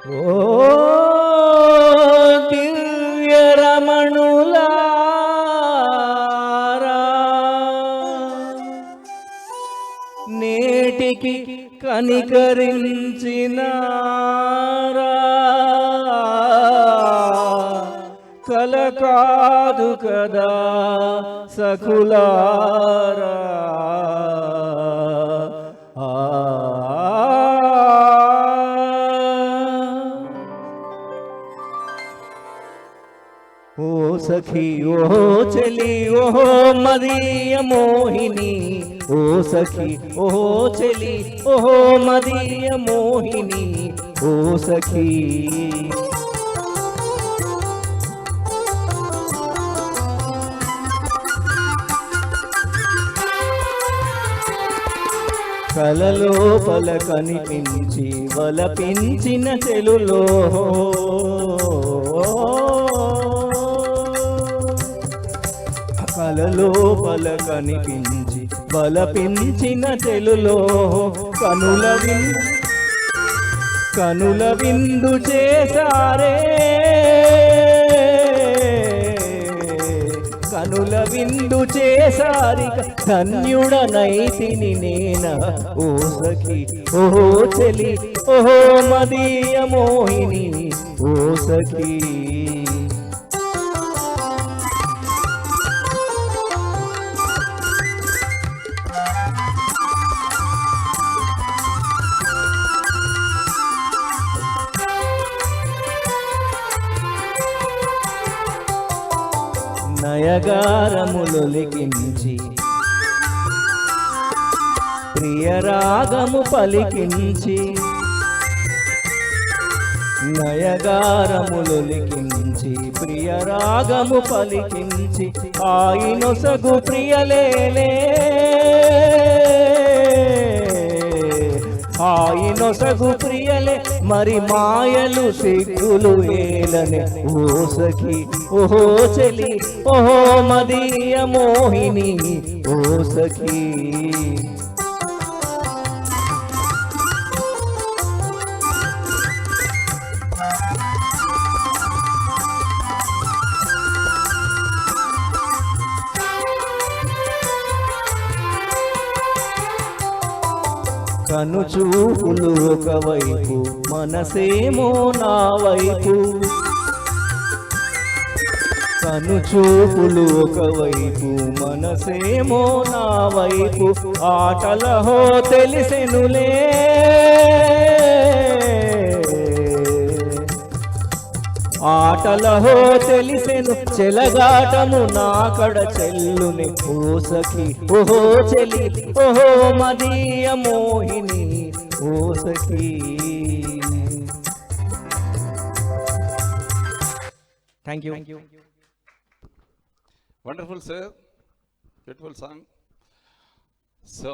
ఓ దివ్య రమణులారా నేటికి కనికరించినారా కల కాదు కదా సకులారా. ఓ సఖీ ఓ చెలి ఓ మదీయ మోహిని. ఓ సఖీ ఓ చెలి ఓ మదీయ మోహిని. ఓ సఖీ. కలలోపల కనిపించి వలపించిన చెలులో. కలలోపల కనిపించి బలపించిన చెలులో కనుల విన్ కనుల విందు చేశారే. కనుల విందు చేసారిక ధన్యుడనైతిని నేన ఓ సఖి ఓహో చెలి ఓహో మదీయ మోహిని ఓ సఖీ నయగారములొలికించి ప్రియరాగము పలికించి నయగారములొలికించి ప్రియరాగము పలికించి ఆయనొసగు ప్రియలేలే ఆయనొసగు ప్రియలే మరి మాయలు సిగ్గులు ఏలనే ఓ సఖి ఓహో చెలి ఓహో మదీయ మోహిని. ఓ సఖీ. కను చూపులు ఒకవైపు మనసేమో నా వైపు. కను చూపులు ఒకవైపు మనసేమో నా వైపు. ఆటలహో తెలిసెనులే. ఆటలహో తెలిసెను చెలగాటము నాకడ చెల్లుని సఖి ఓహో చెలి ఓహో మదీయ మోహిని సఖి thank you Wonderful, sir. Beautiful song. So,